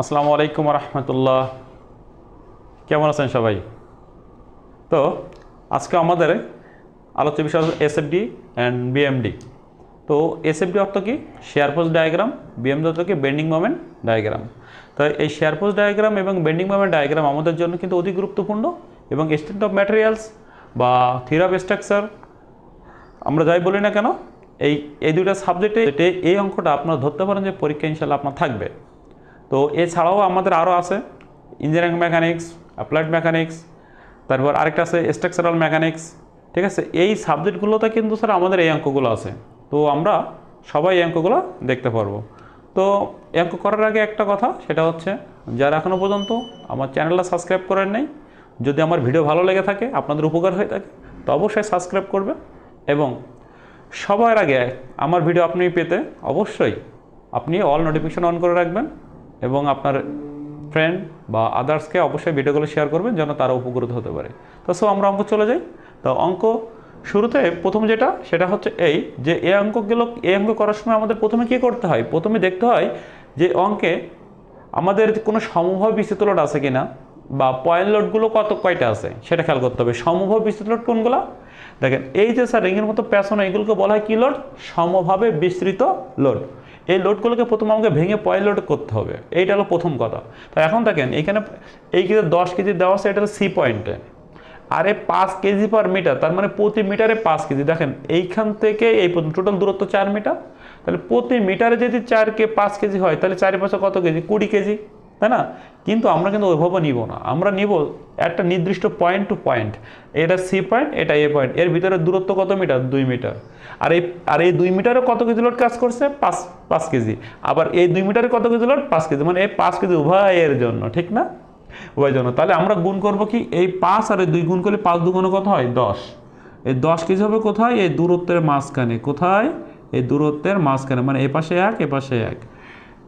আসসালামু আলাইকুম রহমতুল্লাহ। কেমন আছেন সবাই? তো, আজকে আমাদের আলোচ্য বিষয় এসএফডি অ্যান্ড বিএমডি তো এসএফডি অর্থ কি? শেয়ার পোস্ট ডায়াগ্রাম বিএমডি অর্থ কি? বেন্ডিং মোমেন্ট ডায়াগ্রাম তো, এই শেয়ার পোস্ট ডায়াগ্রাম এবং বেন্ডিং মোমেন্ট ডায়াগ্রাম আমাদের জন্য কিন্তু অতি গুরুত্বপূর্ণ এবং স্টেট অফ ম্যাটেরিয়ালস বা অফ স্ট্রাকচার আমরা যাই বলি না কেন, এই এই দুইটা সাবজেক্টে এই অঙ্কটা আপনারা ধরতে পারেন যে পরীক্ষা ইনশাল্লাহ আপনার থাকবে। তো এছাড়াও আমাদের আরও আছে ইঞ্জিনিয়ারিং মেকানিক্স অ্যাপ্লাইড মেকানিক্স তারপর আরেকটা আছে স্ট্রাকচারাল মেকানিক্স ঠিক আছে? এই সাবজেক্টগুলোতে কিন্তু স্যার আমাদের এই অঙ্কগুলো আছে। তো আমরা সবাই এই অঙ্কগুলো দেখতে পারব। তো অঙ্ক করার আগে একটা কথা, সেটা হচ্ছে যারা এখনও পর্যন্ত আমার চ্যানেলটা সাবস্ক্রাইব করেন নাই, যদি আমার ভিডিও ভালো লেগে থাকে, আপনাদের উপকার হয়ে থাকে, তো অবশ্যই সাবস্ক্রাইব করবে এবং সবার আগে আমার ভিডিও আপনি পেতে অবশ্যই আপনি অল নোটিফিকেশন অন করে রাখবেন। এবং আপনার ফ্রেন্ড বা আদার্সকে অবশ্যই ভিডিওগুলো শেয়ার করবেন যেন তারা উপকৃত হতে পারে। তো সো আমরা অঙ্ক চলে যাই। তো, অঙ্ক শুরুতে প্রথম যেটা, সেটা হচ্ছে এই যে এ অঙ্কগুলো, এ অঙ্ক করার সময় আমাদের প্রথমে কী করতে হয়? প্রথমে দেখতে হয় যে অঙ্কে আমাদের কোনো সমভাব বিস্তৃত লোড আছে কি না বা পয়েন্ট লোডগুলো কত, কয়টা আছে? সেটা খেয়াল করতে হবে। সমভাব বিস্তৃত লোড কোনগুলো? দেখেন, এই যে স্যার রিংয়ের মতো প্যাশন এগুলোকে বলা হয় কী লোড সমভাবে বিস্তৃত লোড এই লোডগুলোকে প্রথম আমাকে ভেঙে পয়েন্ট লোড করতে হবে। এইটা হলো প্রথম কথা। তো এখন দেখেন, এখানে এই কিন্তু দশ কেজি দেওয়া আছে, এটা সি পয়েন্টে আরে পাঁচ কেজি পার মিটার তার মানে প্রতি মিটারে পাঁচ কেজি। দেখেন, এইখান থেকে এই টোটাল দূরত্ব চার মিটার তাহলে প্রতি মিটারে যদি চার কে পাঁচ কেজি হয়, তাহলে চারি কত কেজি? কুড়ি কেজি। তাই না? কিন্তু আমরা কিন্তু ওইভাবে নিব না। আমরা নিব একটা নির্দিষ্ট পয়েন্ট টু পয়েন্ট এটা সি পয়েন্ট এটা এ পয়েন্ট এর ভিতরে দূরত্ব কত মিটার? দুই মিটার। আর এই আর এই দুই মিটারে কত কেজি লোড কাজ করছে? পাঁচ পাঁচ কেজি। আবার এই দুই মিটারে কত কেজি লোড পাঁচ কেজি। মানে এই পাঁচ কেজি উভয়ের জন্য, ঠিক না? উভয়ের জন্য। তাহলে আমরা গুণ করব কি? এই পাঁচ আর এই দুই গুণ করলে পাঁচ দুগুণে কত হয়? দশ। এই দশ কেজি হবে কোথায়? এই দূরত্বের মাঝখানে। কোথায়? এই দূরত্বের মাঝখানে। মানে এ পাশে এক, এ পাশে এক।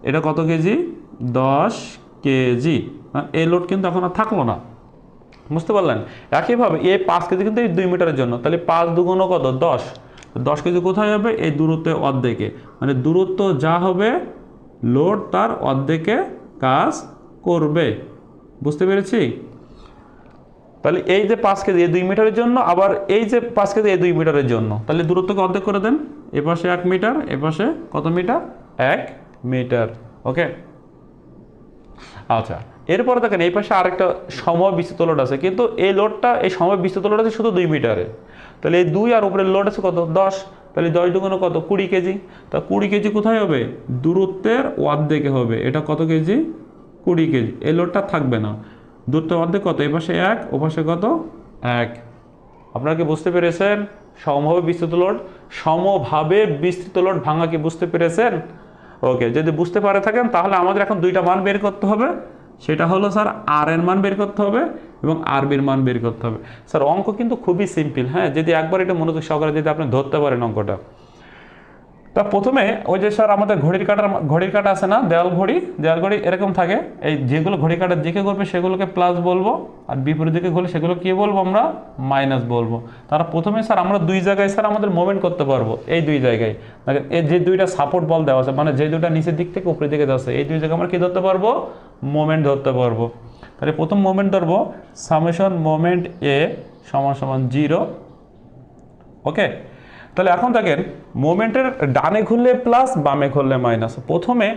এটা কত কেজি? দশ কেজি। এই লোড কিন্তু এখন আর থাকল না। বুঝতে পারলেন? একইভাবে এই পাঁচ কেজি কিন্তু এই দুই মিটারের জন্য। তাহলে পাঁচ দুগুণ কত? দশ। দশ কেজি কোথায় হবে? এই দূরত্বের অর্ধেকে। মানে দূরত্ব যা হবে লোড তার অর্ধেকে কাজ করবে। বুঝতে পেরেছি? তাহলে এই যে পাঁচ কেজি, এই দুই মিটারের জন্য, আবার এই যে পাঁচ কেজি, এই দুই মিটারের জন্য। তাহলে দূরত্বকে অর্ধেক করে দেন। এ পাশে এক মিটার, এ পাশে কত মিটার? এক মিটার। ওকে? আচ্ছা। এরপরে দেখেন এই পাশে আরেকটা সময় বিস্তৃত লোড আছে, কিন্তু এই লোডটা এই সময় বিস্তৃত লোড আছে শুধু দুই মিটারে তাহলে এই দুই আর উপরের লোড আছে কত? দশ। তাহলে দশ দুগুণে কত? কুড়ি কেজি। তা কুড়ি কেজি কোথায় হবে? দূরত্বের অর্ধেকে হবে। এটা কত কেজি? কুড়ি কেজি। এই লোডটা থাকবে না। দূরত্বের অর্ধেক কত? এই পাশে এক, ও পাশে কত? এক। আপনারা কি বুঝতে পেরেছেন? সমভাবে বিস্তৃত লোড সমভাবে বিস্তৃত লোড ভাঙা কি বুঝতে পেরেছেন? ওকে, যদি বুঝতে পারে থাকেন, তাহলে আমাদের এখন দুইটা মান বের করতে হবে। সেটা হলো, স্যার আর এর মান বের করতে হবে এবং আর বির মান বের করতে হবে। স্যার, অঙ্ক কিন্তু খুবই সিম্পল হ্যাঁ? যদি একবার এটা মনোযোগ সহকারে যদি আপনি ধরতে পারেন অঙ্কটা। তা প্রথমে ওই যে স্যার আমাদের ঘড়ির কাটার ঘড়ির কাটা আছে না দেওয়াল ঘড়ি দেওয়াল ঘড়ি এরকম থাকে। এই যেগুলো ঘড়ি কাটার দিকে করবে সেগুলোকে প্লাস বলব, আর বিপরীত দিকে ঘুরলে সেগুলো কি বলব আমরা? মাইনাস বলব। তারা প্রথমে স্যার আমরা দুই জায়গায় স্যার আমাদের মুভমেন্ট করতে পারব, এই দুই জায়গায়। এই যে দুইটা সাপোর্ট বল দেওয়া আছে মানে যে দুইটা নিচের দিক থেকে উপরের দিকে যাচ্ছে, এই দুই জায়গায় আমরা কি ধরতে পারব? মোমেন্ট ধরতে পারব। তাহলে প্রথম মোমেন্ট ধরবো সামেশন মোমেন্ট এ সমান সমান জিরো ওকে তাহলে এখন দেখেন, মোমেন্টের ডানে ঘুরলে প্লাস বামে ঘুরলে মাইনাস প্রথমে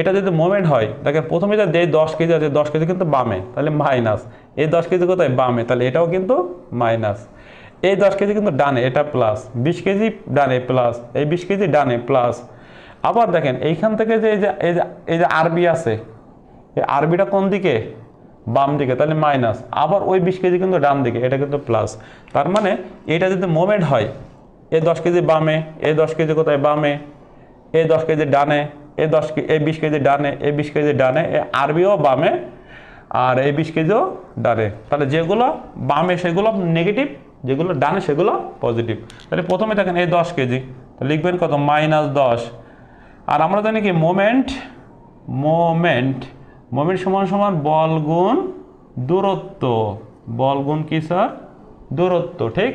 এটা যদি মোমেন্ট হয়, দেখেন প্রথমে যা দেয় দশ কেজি আছে, দশ কেজি কিন্তু বামে, তাহলে মাইনাস এই দশ কেজি কোথায়? বামে, তাহলে এটাও কিন্তু মাইনাস এই দশ কেজি কিন্তু ডানে, এটা প্লাস বিশ কেজি ডানে প্লাস এই বিশ কেজি ডানে প্লাস আবার দেখেন, এইখান থেকে যে এই যে এই যে এই যে আরবি আছে, এই আরবিটা কোন দিকে? বাম দিকে, তাহলে মাইনাস আবার ওই বিশ কেজি কিন্তু ডান দিকে, এটা কিন্তু প্লাস তার মানে এটা যদি মোমেন্ট হয় এ দশ কেজি বামে, এ দশ কেজি কোথায় বামে, এ দশ কেজি ডানে, এ দশ কে, এ বিশ কেজি ডানে, এ বিশ কেজি ডানে, এ আরবিও বামে আর এই বিশ কেজিও ডানে। তাহলে যেগুলো বামে সেগুলো নেগেটিভ যেগুলো ডানে সেগুলো পজিটিভ তাহলে প্রথমে দেখেন এই দশ কেজি লিখবেন কত? মাইনাস দশ। আর আমরা জানি কি? মোমেন্ট মোমেন্ট মোমেন্ট সমান সমান বল গুণ দূরত্ব। বল গুণ কি স্যার দূরত্ব, ঠিক?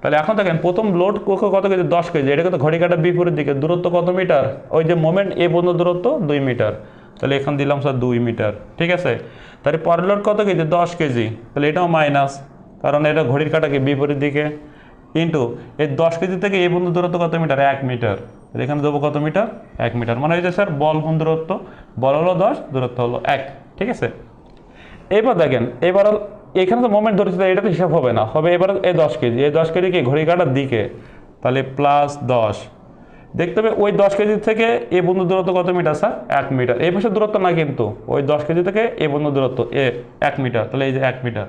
তাহলে এখন দেখেন প্রথম লোড কক্ষ কত কেজি? দশ কেজি। এটা কিন্তু ঘড়ি কাটার বিপরীত দিকে। দূরত্ব কত মিটার? ওই যে মোমেন্ট এ পর্যন্ত দূরত্ব দুই মিটার। তাহলে এখানে দিলাম স্যার দুই মিটার। ঠিক আছে? তাহলে পরের লোড কত কেজি? দশ কেজি। তাহলে এটাও মাইনাস কারণ এটা ঘড়ির কাটাকে বিপরীত দিকে। কিন্তু এই দশ কেজি থেকে এই বন্ধু দূরত্ব কত মিটার? এক মিটার। এখানে দেবো কত মিটার? এক মিটার। মানে হয়েছে স্যার বল কোন দূরত্ব? বল হলো দশ, দূরত্ব হলো এক। ঠিক আছে? এবার দেখেন, এবার এখানে তো মোমেন্ট ধরেছে এটা তো হিসাব হবে না। হবে এবার এই দশ কেজি। এই দশ কেজি কি? ঘড়ি কাটার দিকে। তাহলে প্লাস দশ। দেখতে হবে ওই দশ কেজি থেকে এ বন্ধু দূরত্ব কত মিটার স্যার এক মিটার। এই পাশে দূরত্ব না কিন্তু। ওই দশ কেজি থেকে এ বন্ধু দূরত্ব, এ এক মিটার। তাহলে এই যে এক মিটার।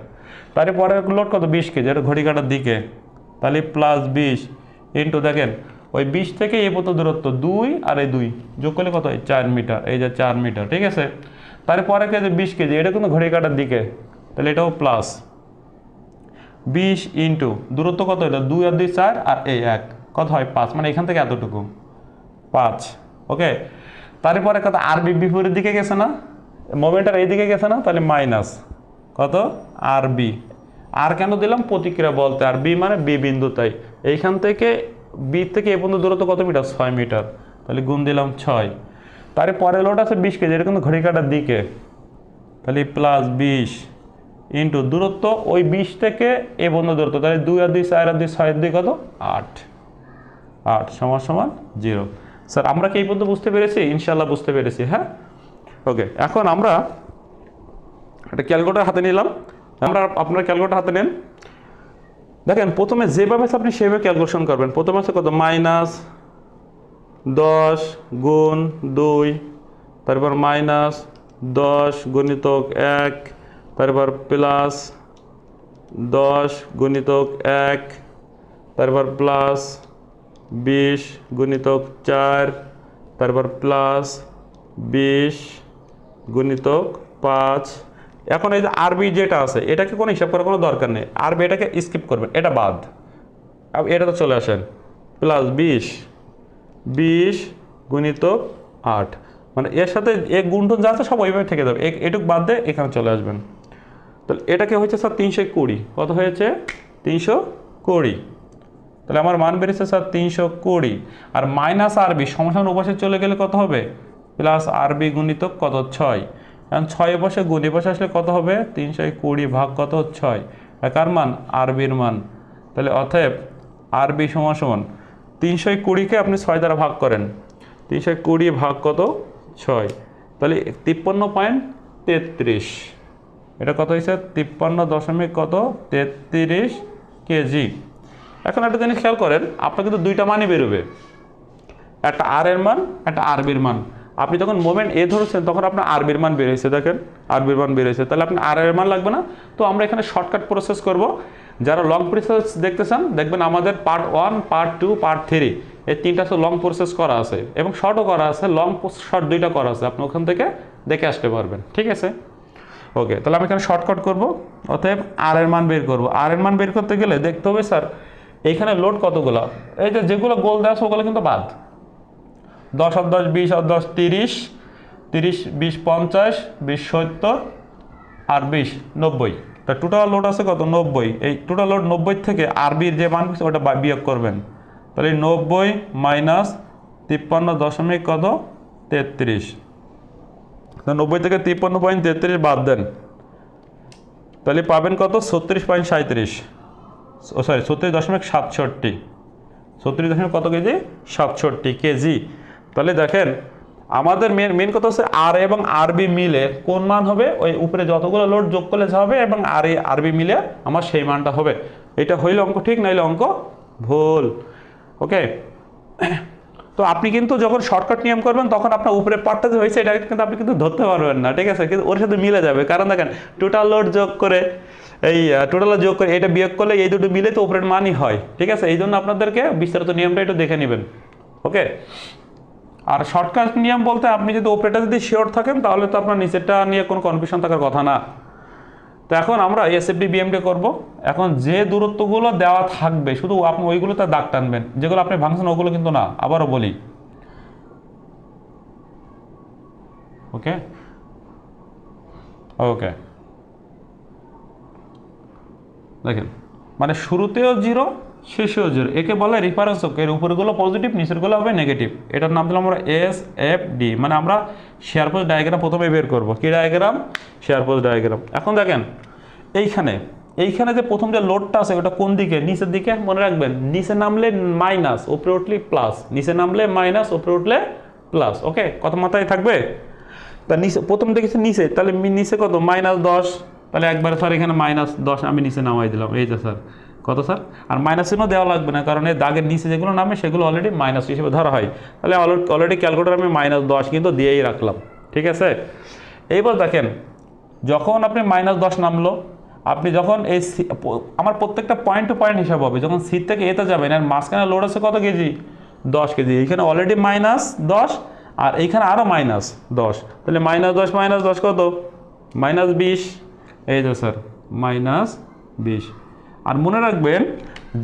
তারপরে লোড কত? বিশ কেজি। এটা ঘড়ি কাটার দিকে। তাহলে প্লাস বিশ ইন্টু দেখেন, ওই বিশ থেকে এ পর্যন্ত দূরত্ব দুই আর এই দুই। যোগ করলে কত হয়? চার মিটার। এই যে চার মিটার, ঠিক আছে? তারপরে কেজি বিশ কেজি। এটা কিন্তু ঘড়ি কাটার দিকে। তাহলে এটাও প্লাস বিশ ইন্টু দূরত্ব কত এটা দুই আর দুই চার আর এই এক। কত হয়? পাঁচ। মানে এখান থেকে এতটুকু। পাঁচ। ওকে? তারপরে কত? আর বি বিপরীত দিকে গেছে না? মোমেন্টার এই দিকে গেছে না? তাহলে মাইনাস কত? আর বি আর কেন দিলাম? প্রতিক্রিয়া বলতে আর বি মানে বি বিন্দু, তাই। এইখান থেকে বি থেকে এ পর্যন্ত দূরত্ব কত মিটার? ছয় মিটার। তাহলে গুণ দিলাম ছয়। তারপরে পরের লোড আছে বিশ কেজি এটা কিন্তু ঘড়ি কাটার দিকে। তাহলে প্লাস বিশ। ইন্টু দূরত্ব ওই বিশ থেকে এ পর্যন্ত দূরত্ব, তাহলে দুই আর দুই, চার আর দুই, ছয় দুই কত? আট। আট সমান সমান জিরো। স্যার, আমরা কি এই পর্যন্ত বুঝতে পেরেছি? ইনশাল্লাহ বুঝতে পেরেছি হ্যাঁ? ওকে, এখন আমরা একটা ক্যালকুলেটার হাতে নিলাম। আমরা আপনার ক্যালকুলেটার হাতে নেন। দেখেন, প্রথমে যেভাবে আপনি সেভাবে ক্যালকুলেশন করবেন। প্রথমে আছে কত? মাইনাস দশ গুণ দুই, তারপর মাইনাস দশ গুণিতক এক তারপর প্লাস দশ গুণিতক এক, তারপর প্লাস বিশ গুণিতক চার, তারপর প্লাস বিশ গুণিতক পাঁচ। এখন এই যে আরবি যেটা আছে, এটাকে কোনো হিসাব করার কোনো দরকার নেই। আরবি এটাকে স্কিপ করবেন, এটা বাদ। এটা তো চলে আসেন। প্লাস বিশ বিশ গুণিতক আট। মানে এর সাথে এ গুণটুন যা আছে সব ওইভাবে থেকে যাবে। এটুক বাদ দিয়ে এখানে চলে আসবেন। তাহলে এটাকে হয়েছে স্যার তিনশো কুড়ি। কত হয়েছে? তিনশো কুড়ি। তাহলে আমার মান বেড়েছে স্যার তিনশো কুড়ি। আর মাইনাস আরবি সমস্যার উপাসে চলে গেলে কত হবে? প্লাস আরবি গুণিত কত? ছয়। এখন ছয় বসে গুণি বসে আসলে কত হবে? তিনশো কুড়ি ভাগ কত? ছয়। কার মান? আরবির মান। তাহলে অতএব আরবি সমান সমান তিনশো কুড়িকে আপনি ছয় দ্বারা ভাগ করেন। তিনশো কুড়ি ভাগ কত? ছয়। তাহলে তিপ্পান্ন পয়েন্ট তেত্রিশ। এটা কত হয়েছে? তিপ্পান্ন দশমিক কত? তেত্রিশ কেজি। এখন একটা জিনিস খেয়াল করেন, আপনার কিন্তু দুইটা মানই বেরোবে। একটা আর এর মান, একটা আরবির মান। আপনি যখন মোমেন্ট এ ধরেছেন, তখন আপনার আরবির মান বেরিয়েছে দেখেন। আরবির মান বেরিয়েছে তাহলে আপনি আর এর মান লাগবে না। তো আমরা এখানে শর্টকাট প্রসেস করব। যারা লং প্রসেস দেখতে চান, দেখবেন আমাদের part one part two part three এই তিনটা তো লং প্রসেস করা আছে। এবং শর্টও করা আছে লং শর্ট দুইটা করা আছে। আপনি ওখান থেকে দেখে আসতে পারবেন। ঠিক আছে? ওকে তাহলে আমি এখানে শর্টকাট করব, অতএব আর এর মান বের করব। আর এর মান বের করতে গেলে দেখতে হবে স্যার এইখানে লোড কতগুলো? এই যে যেগুলো গোল দেওয়া আছে, ওগুলো কিন্তু বাদ। দশ আর দশ, বিশ আর দশ, তিরিশ। তিরিশ, বিশ, পঞ্চাশ, বিশ, সত্তর আর বিশ, নব্বই। তা টোটাল লোড আছে কত? নব্বই। এই টোটাল লোড নব্বই থেকে আরবির যে মান ওটা বিয়োগ করবেন। তাহলে নব্বই মাইনাস তিপ্পান্ন দশমিক কত? তেত্রিশ। নব্বই থেকে তিপ্পান্ন পয়েন্ট তেত্রিশ বাদ দেন। তাহলে পাবেন কত? ছত্রিশ পয়েন্ট সাঁত্রিশ ও সরি ছত্রিশ দশমিক সাতষট্টি। ছত্রিশ দশমিক কত কেজি? সাতষট্টি কেজি। তাহলে দেখেন, আমাদের মেন মেন কথা হচ্ছে আর এবং আরবি মিলে কোন মান হবে? ওই উপরে যতগুলো লোড যোগ করলে যা হবে এবং আর আরবি মিলে আমার সেই মানটা হবে। এটা হইলে অঙ্ক, ঠিক নাইলে অঙ্ক? ভুল। ওকে তো আপনি কিন্তু যখন শর্টকাট নিয়ম করবেন, তখন আপনার উপরে পার্টটা যে হয়েছে, এটা কিন্তু আপনি কিন্তু ধরতে পারবেন না, ঠিক আছে? কিন্তু ওর সাথে মিলে যাবে। কারণ দেখেন টোটাল লোড যোগ করে এই টোটাল যোগ করে এটা বিয়োগ করলে এই দুটো মিলে তো উপরের মানই হয়, ঠিক আছে? এই জন্য আপনাদেরকে বিস্তারিত নিয়মটা একটু দেখে নেবেন, ওকে? আর শর্টকাট নিয়ম বলতে আপনি যদি ওপরেটা যদি শিওর থাকেন, তাহলে তো আপনার নিচেরটা নিয়ে কোনো কনফিউশন থাকার কথা না। তো এখন আমরা এসএফডি বিএমডি করব। এখন যে দূরত্বগুলো দেওয়া থাকবে, শুধু আপনি ওইগুলো তার দাগ টানবেন। যেগুলো আপনি ভাঙছেন, ওগুলো কিন্তু না, আবারও বলি। ওকে? ওকে। দেখেন মানে শুরুতেও জিরো শেষেও জিরো। একে বলে রিফারেন্স অক্ষ এর উপরগুলো পজিটিভ নিচেরগুলো হবে নেগেটিভ এটার নাম দিলাম আমরা এস এফ ডি মানে আমরা শেয়ার পোজ ডায়াগ্রাম প্রথমে বের করব। কি ডায়াগ্রাম শেয়ার পোজ ডায়াগ্রাম এখন দেখেন, এইখানে এইখানে যে প্রথম যে লোডটা আছে, ওটা কোন দিকে? নিচের দিকে, মনে রাখবেন, নিচে নামলে মাইনাস উপরে উঠলে প্লাস নিচে নামলে মাইনাস উপরে উঠলে প্লাস ওকে কত মাথায় থাকবে? তা নিচে, প্রথম দেখেছি নিচে, তাহলে নিচে কত? মাইনাস দশ, তাহলে একবারে স্যার এখানে মাইনাস দশ, আমি নিচে নামাই দিলাম। এই যে স্যার কত স্যার? আর মাইনাস চিহ্ন দেওয়া লাগবে না, কারণ এই দাগের নিচে যেগুলো নামে সেগুলো অলরেডি মাইনাস হিসেবে ধরা হয়। তাহলে অলরেডি ক্যালকুলেটার আমি মাইনাস দশ কিন্তু দিয়েই রাখলাম, ঠিক আছে? এইবার দেখেন, যখন আপনি মাইনাস দশ নামলো, আপনি যখন এই সি- আমার প্রত্যেকটা পয়েন্ট টু পয়েন্ট হিসাব হবে, যখন সিট থেকে এতে যাবেন আর মাঝখানে লোড আছে কত কেজি? দশ কেজি। এইখানে অলরেডি মাইনাস দশ, আর এইখানে আরও মাইনাস দশ। তাহলে মাইনাস দশ মাইনাস দশ কত? মাইনাস বিশ। এই যে স্যার মাইনাস বিশ। আর মনে রাখবেন,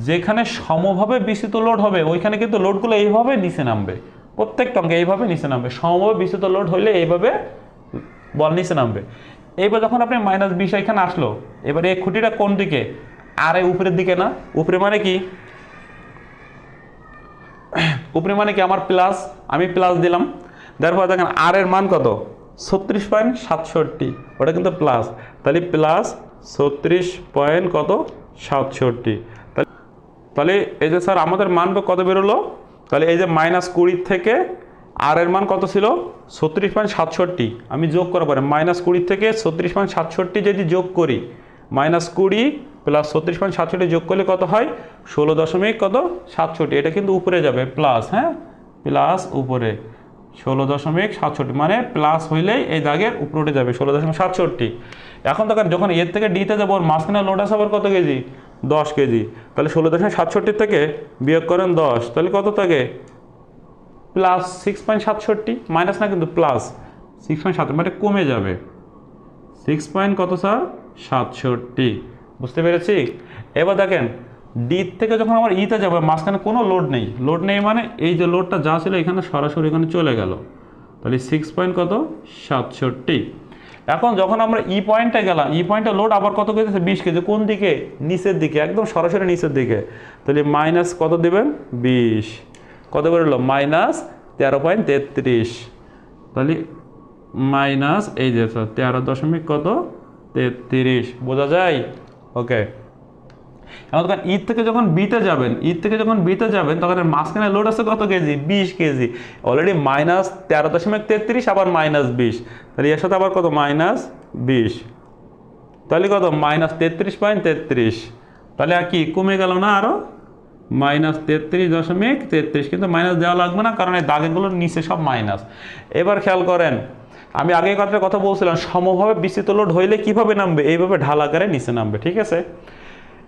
যেখানে সমভাবে বিস্তৃত লোড হবে, ওইখানে কিন্তু লোডগুলো এইভাবে নিচে নামবে। প্রত্যেকটা অঙ্কে এইভাবে নিচে নামবে। সমভাবে বিস্তৃত লোড হইলে এইভাবে বল নিচে নামবে। এইবার যখন আপনি মাইনাস বিশ এখানে আসলো, এবারে এই খুঁটিটা কোন দিকে? আর উপরের দিকে না। উপরে মানে কি? উপরে মানে কি? আমার প্লাস আমি প্লাস দিলাম। তারপর দেখেন, আর এর মান কত? ছত্রিশ পয়েন্ট সাতষট্টি। ওটা কিন্তু প্লাস তাহলে প্লাস ছত্রিশ পয়েন্ট কত? সাতষট্টি। তাহলে তাহলে এই যে স্যার, আমাদের মান কত বেরোলো তাহলে এই যে মাইনাস কুড়ির থেকে আর এর মান কত ছিল? ছত্রিশ পয়েন্ট সাতষট্টি। আমি যোগ করার পরে মাইনাস কুড়ির থেকে ছত্রিশ পয়েন্ট সাতষট্টি যদি যোগ করি মাইনাস কুড়ি প্লাস ছত্রিশ পয়েন্ট সাতষট্টি যোগ করলে কত হয়? ষোলো দশমিক কত? সাতষট্টি। এটা কিন্তু উপরে যাবে প্লাস হ্যাঁ? প্লাস উপরে। ষোলো দশমিক সাতষট্টি মানে প্লাস হইলেই এই দাগের উপরে উঠে যাবে ষোলো দশমিক সাতষট্টি। এখন দেখেন যখন এর থেকে ডিতে যাব মাঝখানে আছে আবার কত কেজি? দশ কেজি। তাহলে ষোলো দশমিক সাতষট্টি থেকে বিয়োগ করেন দশ, তাহলে কত থাকে? প্লাস সিক্স পয়েন্ট সাতষট্টি মাইনাস না কিন্তু প্লাস সিক্স পয়েন্ট সাত মানে কমে যাবে। সিক্স পয়েন্ট কত স্যার সাতষট্টি। বুঝতে পেরেছি? এবার দেখেন ডি থেকে যখন আমার ইতে যাবে, মাঝখানে কোনো লোড নেই। লোড নেই মানে এই যে লোডটা যা ছিল এখানে সরাসরি এখানে চলে গেল। তাহলে সিক্স পয়েন্ট কত? সাতষট্টি। এখন যখন আমরা ই পয়েন্টে গেলাম ই পয়েন্টে লোড আবার কত কেজি বিশ কেজি। কোন দিকে? নিচের দিকে, একদম সরাসরি নিচের দিকে। তাহলে মাইনাস কত দেবেন? বিশ। কত করে বেরোলো মাইনাস তেরো পয়েন্ট তেত্রিশ। তাহলে মাইনাস এই যে, তেরো দশমিক কত? তেত্রিশ। বোঝা যায়? ওকে এখন তখন ঈদ থেকে যখন বিতে যাবেন, ঈদ থেকে যখন বিতে যাবেন, তখন এর মাঝখানে লোড আছে কত কেজি? বিশ কেজি। অলরেডি মাইনাস তেরো দশমিক তেত্রিশ, আবার মাইনাস বিশ। তাহলে এর সাথে আবার কত? মাইনাস বিশ। তাহলে কত? মাইনাস তেত্রিশ পয়েন্ট তেত্রিশ। তাহলে আর কি? কমে গেল না আরও মাইনাস তেত্রিশ দশমিক তেত্রিশ। কিন্তু মাইনাস দেওয়া লাগবে না, কারণ এই দাগেগুলোর নিচে সব মাইনাস এবার খেয়াল করেন, আমি আগে কথাটা কথা বলছিলাম, সমভাবে বিস্তৃত লোড হইলে কীভাবে নামবে? এইভাবে ঢাল আকারে নিচে নামবে, ঠিক আছে?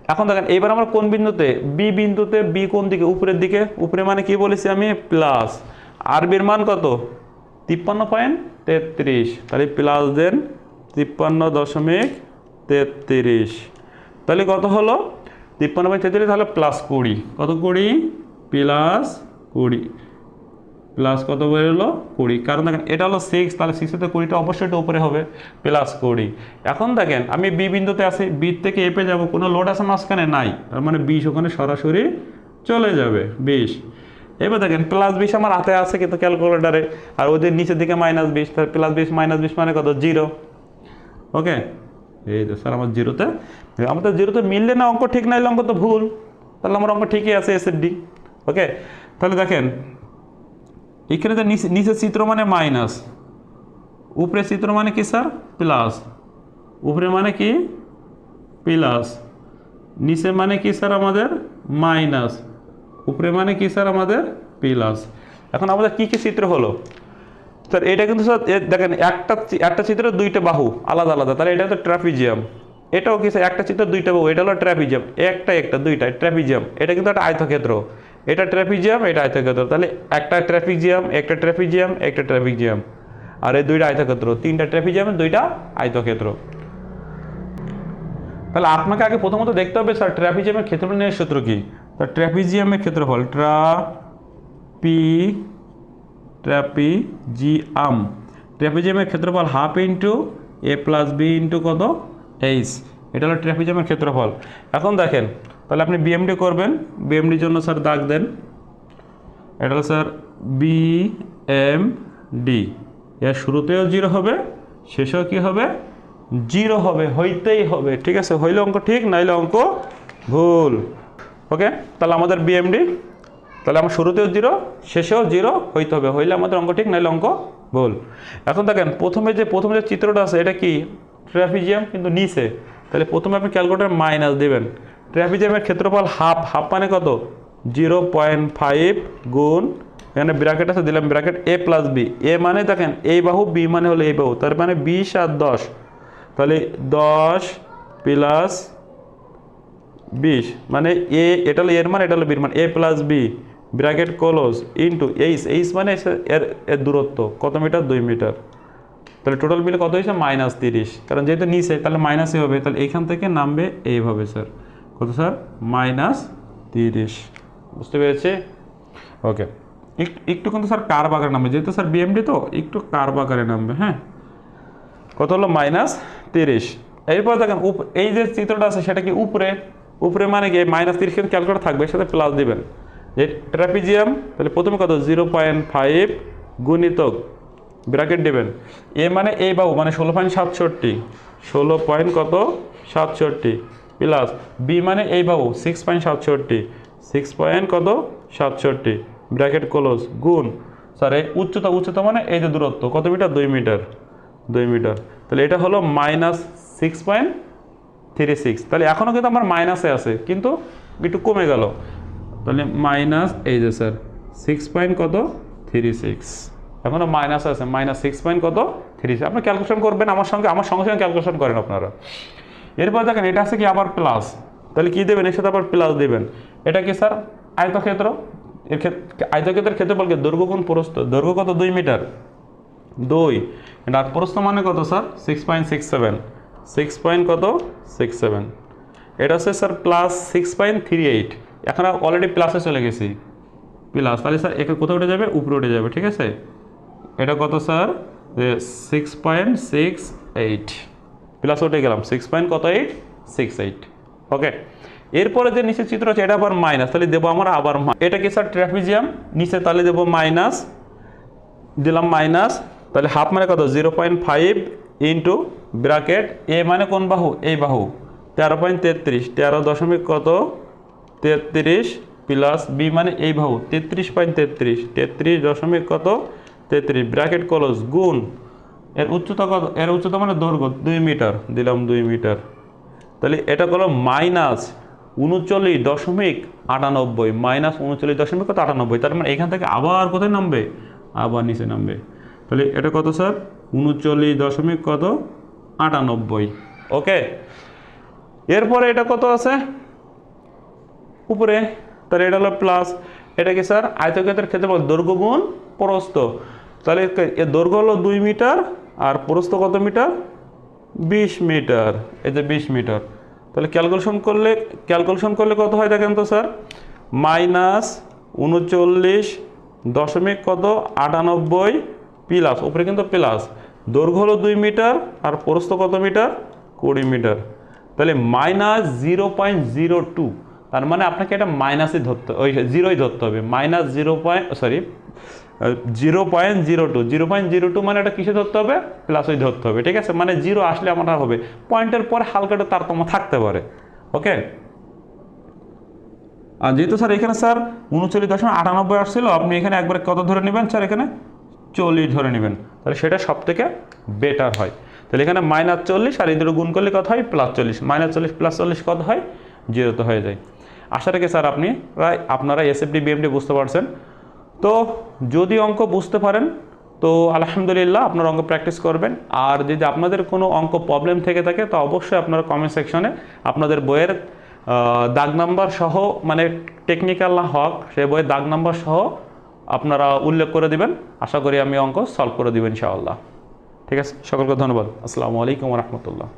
এখন দেখেন, এবার আমরা কোন বিন্দুতে? বি বিন্দুতে, বি কোন দিকে? উপরের দিকে। উপরে মানে কি বলেছি আমি? প্লাস। আর বির মান কত? তিপ্পান্ন পয়েন্ট তেত্রিশ। তাহলে প্লাস দেন তিপ্পান্ন দশমিক তেত্রিশ। তাহলে কত হলো? তিপ্পান্ন পয়েন্ট তেত্রিশ, তাহলে প্লাস কুড়ি। কত কুড়ি? প্লাস কুড়ি। প্লাস কত বেরোলো কুড়ি। কারণ দেখেন, এটা হলো সিক্স তাহলে সিক্সের কুড়িটা অবশ্যই এটা উপরে হবে প্লাস কুড়ি। এখন দেখেন, আমি বি বিন্দুতে আছি বি থেকে এপে যাব, কোনো লোড আছে মাঝখানে? নাই। তার মানে বিশ ওখানে সরাসরি চলে যাবে, বিশ। এবার দেখেন প্লাস বিশ আমার হাতে আছে কিন্তু ক্যালকুলেটারে আর ওদের নিচের দিকে মাইনাস বিশ, তাহলে প্লাস বিশ মাইনাস বিশ মানে কত? জিরো ওকে এই তো স্যার আমার জিরোতে আমাদের জিরোতে মিললে না অঙ্ক ঠিক নাইলে অঙ্ক তো ভুল। তাহলে আমার অঙ্ক ঠিকই আছে এস ডি ওকে তাহলে দেখেন এখানে তো নিচে চিত্র মানে মাইনাস উপরে চিত্র মানে কি স্যার প্লাস উপরে মানে কি? প্লাস নিচে মানে কি স্যার আমাদের? মাইনাস উপরে মানে কি স্যার আমাদের? প্লাস এখন আমাদের কি কি চিত্র হলো? স্যার এটা কিন্তু স্যার দেখেন, একটা একটা চিত্রের দুইটা বাহু, আলাদা আলাদা। তাহলে এটা তো ট্রাফিজিয়াম এটাও কি স্যার একটা চিত্র দুইটা বাহু, এটা হলো ট্রাফিজিয়াম একটা একটা, দুইটা ট্রাফিজিয়াম এটা কিন্তু একটা আয়তক্ষেত্র। এটা ট্রাফিজিয়াম এটা আয়তক্ষেত্র। তাহলে একটা ট্রাফিজিয়াম একটা ট্রাফিজিয়াম একটা ট্রাফিজিয়াম আর এই দুইটা আয়তক্ষেত্র, তিনটা ট্রাফিজিয়াম দুইটা আয়তক্ষেত্র। তাহলে আপনাকে আগে প্রথমত দেখতে হবে, স্যার ট্রাফিজিয়ামের ক্ষেত্রফল নিয়ে সূত্র কি? তার ট্রাফিজিয়ামের ক্ষেত্রফল ট্রা পি ট্র্যাপিজিয়াম ট্র্যাপিজিয়ামের ক্ষেত্রফল half into A plus B into কত? এইচ এটা হলো ট্র্যাপিজিয়ামের ক্ষেত্রফল। এখন দেখেন তাহলে আপনি বিএমডি করবেন। বিএমডির জন্য স্যার দাগ দেন। এটা স্যার বি এম ডি এর শুরুতেও জিরো হবে, শেষেও কি হবে? জিরো হবে, হইতেই হবে। ঠিক আছে, হইলে অঙ্ক ঠিক, নাইলে অঙ্ক ভুল। ওকে? তাহলে আমাদের বিএমডি তাহলে আমার শুরুতেও জিরো, শেষেও জিরো, হইতে হবে। হইলে আমাদের অঙ্ক ঠিক, নাইলে অঙ্ক ভুল। এখন দেখেন, প্রথমে যে প্রথমে যে চিত্রটা আছে, এটা কি? ট্রাফিজিয়াম কিন্তু নিচে। তাহলে প্রথমে আপনি ক্যালকুলেটার মাইনাস দেবেন। ট্রাফিজিয়ামের ক্ষেত্রফল হাফ হাফ মানে কত? জিরো পয়েন্ট ফাইভ গুণ, এখানে ব্র্যাকেট আছে, দিলাম bracket, A plus B. A মানে দেখেন এই বাহু, বি মানে হলো এই বাহু, তার মানে বিশ আর দশ। তাহলে দশ প্লাস বিশ মানে এ, এটা হলো এর মানে এটা হলো বির মানে A plus B, bracket close into H H মানে এর এর দূরত্ব, কত মিটার? দুই মিটার। তাহলে টোটাল মিলে কত হয়েছে? মাইনাস তিরিশ। কারণ যেহেতু নিচে, তাহলে মাইনাসই হবে, তাহলে এইখান থেকে নামবে এইভাবে, স্যার। কত স্যার? মাইনাস তিরিশ। বুঝতে পেরেছি? ওকে। একটু একটু কিন্তু স্যার কার বাগারে নামবে। যেহেতু স্যার বিএমডি তো একটু কার বাগারে নামবে হ্যাঁ? কত হলো? মাইনাস তিরিশ। এরপর দেখেন এই যে চিত্রটা আছে সেটা কি উপরে? উপরে মানে কি? মাইনাস তিরিশ কিন্তু ক্যালকুলেট থাকবে সাথে প্লাস দিবেন। যে ট্রাপিজিয়াম তাহলে প্রথমে কত? জিরো পয়েন্ট ফাইভ গুণিতক ব্র্যাকেট দিবেন। এ মানে এই বাবু মানে ষোলো পয়েন্ট সাতষট্টি। ষোলো পয়েন্ট কত? সাতষট্টি। প্লাস বি মানে এই বাবু সিক্স পয়েন্ট সাতষট্টি। সিক্স পয়েন্ট কত? সাতষট্টি। ব্র্যাকেট ক্লোজ, গুণ। স্যার, এই উচ্চতা উচ্চতা মানে এই যে দূরত্ব, কত মিটার? দুই মিটার। দুই মিটার। তাহলে এটা হলো minus six point three six তাহলে এখনও কিন্তু আমার মাইনাসে আছে, কিন্তু একটু কমে গেল। তাহলে মাইনাস এই যে স্যার সিক্স পয়েন্ট কত? থ্রি সিক্স এখনও মাইনাস আছে মাইনাস সিক্স পয়েন্ট কত? থ্রি সিক্স আপনি ক্যালকুলেশন করবেন, আমার সঙ্গে আমার সঙ্গে সঙ্গে ক্যালকুলেশন করেন আপনারা। এরপর দেখেন, এটা আছে কি আবার প্লাস তাহলে কি দেবেন? এর সাথে আবার প্লাস দেবেন। এটা কি স্যার আয়তক্ষেত্র? এর ক্ষেত্রে আয়তক্ষেত্রের ক্ষেত্রে বলকে দৈর্ঘ্য কোণ প্রস্থ। দৈর্ঘ্য কত? দুই মিটার দুই। আর প্রস্থ মানে কত sir six point six seven six point কত? সিক্স সেভেন এটা হচ্ছে sir plus six point three eight এখন অলরেডি প্লাসে চলে গেছি। প্লাস তাহলে স্যার একে কোথাও উঠে যাবে? উপরে উঠে যাবে, ঠিক আছে? এটা কত sir six point six eight plus উঠে গেলাম সিক্স পয়েন্ট কত এইট সিক্স এইট ওকে এরপরে যে নিচের চিত্র আছে, এটা আবার মাইনাস তাহলে দেবো আমরা আবার এটা কি স্যার ট্রাফিজিয়াম নিচে তাহলে দেবো মাইনাস দিলাম মাইনাস তাহলে হাফ মানে কত? Zero point five into bracket A মানে কোন বাহু? এই বাহু। তেরো পয়েন্ট তেত্রিশ। তেরো দশমিক কত? তেত্রিশ প্লাস বি মানে এই বাহু। তেত্রিশ পয়েন্ট তেত্রিশ। তেত্রিশ দশমিক কত? তেত্রিশ। ব্র্যাকেট কলস গুণ। এর উচ্চতা কত? এর উচ্চতা মানে দৈর্ঘ্য, দুই মিটার, দিলাম দুই মিটার। তাহলে এটা হলো মাইনাস উনচল্লিশ দশমিক আটানব্বই মাইনাস উনচল্লিশ দশমিক কত আটানব্বই? তার মানে এখান থেকে আবার কোথায় নামবে? আবার নিচে নামবে। তাহলে এটা কত স্যার উনচল্লিশ দশমিক কত আটানব্বই। ওকে? এরপরে এটা কত আছে? উপরে। তাহলে এটা হলো প্লাস এটা কি স্যার আয়তক্ষেত্রের ক্ষেত্রে দৈর্ঘ্য গুণ প্রস্থ। তাহলে এর দৈর্ঘ্য হলো দুই মিটার আর প্রস্থ কত মিটার? বিশ মিটার। এই যে বিশ মিটার। তাহলে ক্যালকুলেশন করলে ক্যালকুলেশন করলে কত হয় দেখেন তো স্যার? মাইনাস উনচল্লিশ দশমিক কত? আটানব্বই প্লাস। উপরে কিন্তু প্লাস। দৈর্ঘ্য হলো দুই মিটার আর প্রস্থ কত মিটার? কুড়ি মিটার। তাহলে minus zero point zero two. তার মানে আপনাকে এটা মাইনাসই ধরতে, ওই জিরোই ধরতে হবে। Minus zero point, sorry zero point zero two. Zero point zero two মানে এটা কিসে ধরতে হবে? প্লাস ওই ধরতে হবে, ঠিক আছে? মানে জিরো আসলে আমার হবে। পয়েন্টের পর হালকা একটা তারতম্য থাকতে পারে, ওকে? আর যেহেতু স্যার এখানে স্যার উনচল্লিশ দশমিক আটানব্বই আসছিল, আপনি এখানে একবারে কত ধরে নেবেন স্যার এখানে? চল্লিশ ধরে নেবেন। তাহলে সেটা সব থেকে বেটার হয়। তাহলে এখানে মাইনাস চল্লিশ আর এই দুটো গুণ করলে কত হয়? প্লাস চল্লিশ। মাইনাস চল্লিশ প্লাস চল্লিশ কত হয়? জিরোতে হয়ে যায়। আশা রেখে স্যার আপনি প্রায়, আপনারা এসএফডি বিএমডি বুঝতে পারছেন। তো যদি অঙ্ক বুঝতে পারেন, তো আলহামদুলিল্লাহ আপনার অঙ্ক প্র্যাকটিস করবেন। আর যদি আপনাদের কোনো অঙ্ক প্রবলেম থেকে থাকে, তো অবশ্যই আপনারা কমেন্ট সেকশনে আপনাদের বইয়ের দাগ নাম্বার সহ মানে টেকনিক্যাল না হক সেই বইয়ের দাগ নাম্বার সহ আপনারা উল্লেখ করে দিবেন। আশা করি আমি অঙ্ক সলভ করে দিবেন ইনশাআল্লাহ। ঠিক আছে? সকলকে ধন্যবাদ। আসসালামু আলাইকুম রহমতুল্লাহ।